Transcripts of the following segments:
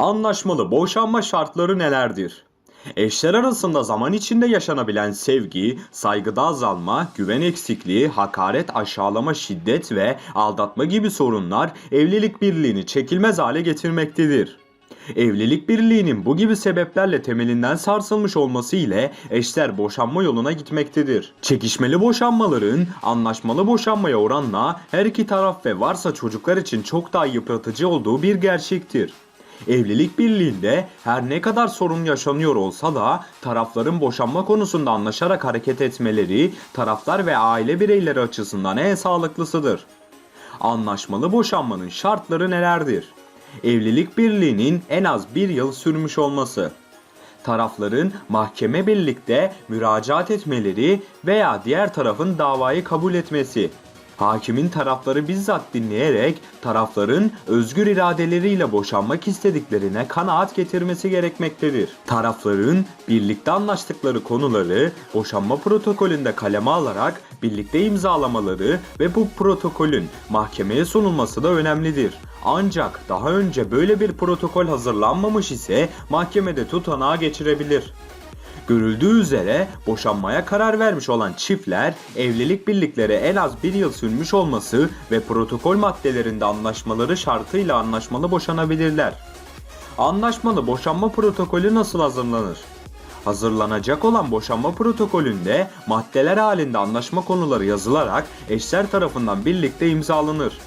Anlaşmalı boşanma şartları nelerdir? Eşler arasında zaman içinde yaşanabilen sevgi, saygıda azalma, güven eksikliği, hakaret, aşağılama, şiddet ve aldatma gibi sorunlar evlilik birliğini çekilmez hale getirmektedir. Evlilik birliğinin bu gibi sebeplerle temelinden sarsılmış olması ile eşler boşanma yoluna gitmektedir. Çekişmeli boşanmaların anlaşmalı boşanmaya oranla her iki taraf ve varsa çocuklar için çok daha yıpratıcı olduğu bir gerçektir. Evlilik birliğinde her ne kadar sorun yaşanıyor olsa da tarafların boşanma konusunda anlaşarak hareket etmeleri taraflar ve aile bireyleri açısından en sağlıklısıdır. Anlaşmalı boşanmanın şartları nelerdir? Evlilik birliğinin en az bir yıl sürmüş olması. Tarafların mahkeme birlikte müracaat etmeleri veya diğer tarafın davayı kabul etmesi. Hakimin tarafları bizzat dinleyerek tarafların özgür iradeleriyle boşanmak istediklerine kanaat getirmesi gerekmektedir. Tarafların birlikte anlaştıkları konuları boşanma protokolünde kaleme alarak birlikte imzalamaları ve bu protokolün mahkemeye sunulması da önemlidir. Ancak daha önce böyle bir protokol hazırlanmamış ise mahkemede tutanağa geçirebilir. Görüldüğü üzere boşanmaya karar vermiş olan çiftler evlilik birlikleri en az bir yıl sürmüş olması ve protokol maddelerinde anlaşmaları şartıyla anlaşmalı boşanabilirler. Anlaşmalı boşanma protokolü nasıl hazırlanır? Hazırlanacak olan boşanma protokolünde maddeler halinde anlaşma konuları yazılarak eşler tarafından birlikte imzalanır.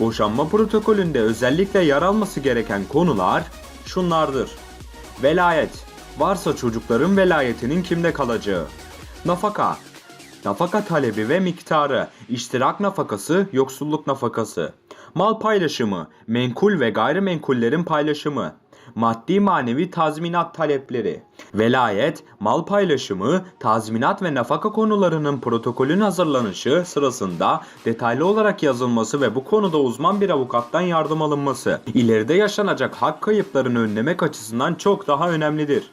Boşanma protokolünde özellikle yer alması gereken konular şunlardır. Velayet, varsa çocukların velayetinin kimde kalacağı. Nafaka, nafaka talebi ve miktarı, iştirak nafakası, yoksulluk nafakası. Mal paylaşımı, menkul ve gayrimenkullerin paylaşımı. Maddi manevi tazminat talepleri. Velayet, mal paylaşımı, tazminat ve nafaka konularının protokolün hazırlanışı sırasında detaylı olarak yazılması ve bu konuda uzman bir avukattan yardım alınması ileride yaşanacak hak kayıplarını önlemek açısından çok daha önemlidir.